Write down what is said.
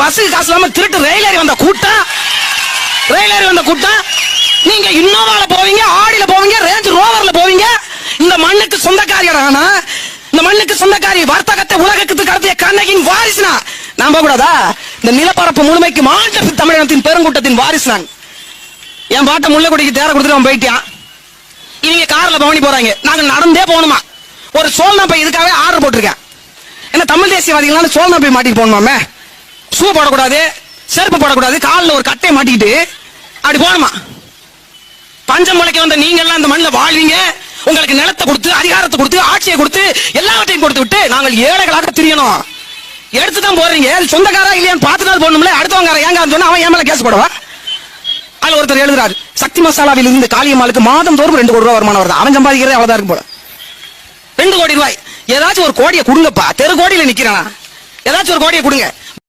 பஸ்ஸுக்கு காசு இல்லாம திருட்டு ரயில் ஏறி வந்த கூட்டம். ரயில் ஏறி வந்த கூட்டம். நீங்க இன்னோவால போவீங்க ஆடியில போவீங்க ரேஞ்ச் ரோவர்ல போவீங்க. இந்த மண்ணுக்கு சொந்தக்காரியடா ஆனா இந்த மண்ணுக்கு சொந்தக்காரி வர்த்தகத்தை உலகத்துக்கு கடத்திய கண்ணகின் வாரிசுனா? நான் கூடாதா இந்த நிலப்பரப்பு முழுமைக்கு மாண்ட தமிழகத்தின் பெருங்கூட்டத்தின் வாரிசு நான் என் பாட்டை முள்ளக்குடிக்கு தேர கொடுத்துட்டு அவன் போயிட்டான் இவங்க கார்ல பவனி போறாங்க. நாங்க நடந்தே போகணுமா? ஒரு சோழனா போய் இதுக்காகவே ஆர்டர் போட்டிருக்கேன். என்ன தமிழ் தேசியவாதிகளால சோழனா போய் மாட்டிட்டு போகணுமாமே? ஷூ போடக்கூடாது செருப்பு போடக்கூடாது காலில் ஒரு கட்டையை மாட்டிக்கிட்டு அப்படி போகணுமா? பஞ்சம் முளைக்க வந்த நீங்க எல்லாம் இந்த மண்ணில் வாழ்வீங்க. உங்களுக்கு நிலத்தை கொடுத்து அதிகாரத்தை கொடுத்து ஆட்சியை கொடுத்து எல்லாவற்றையும் கொடுத்து விட்டு நாங்கள் ஏழைகளாக திரியணும். எடுத்து தான் போறீங்க சொந்தக்காரா இல்லையான்னு பார்த்து நாள் போடணும்ல அடுத்தவங்க ஏங்க சொன்னா அவன் ஏன் கேஸ் போடவா? அதுல ஒருத்தர் எழுதுறாரு சக்தி மசாலாவில் இருந்து காளியம்மாளுக்கு மாதம் தோறும் ரெண்டு கோடி ரூபாய் வருமானம் வருது. அவன் சம்பாதிக்கிறதே அவ்வளவுதான் இருக்கும் போல. ரெண்டு கோடி ரூபாய். ஏதாச்சும் ஒரு கோடியை கொடுங்கப்பா. தெரு கோடியில நிக்கிறானா? ஏதாச்சும் ஒரு கோடியை கொடுங்க.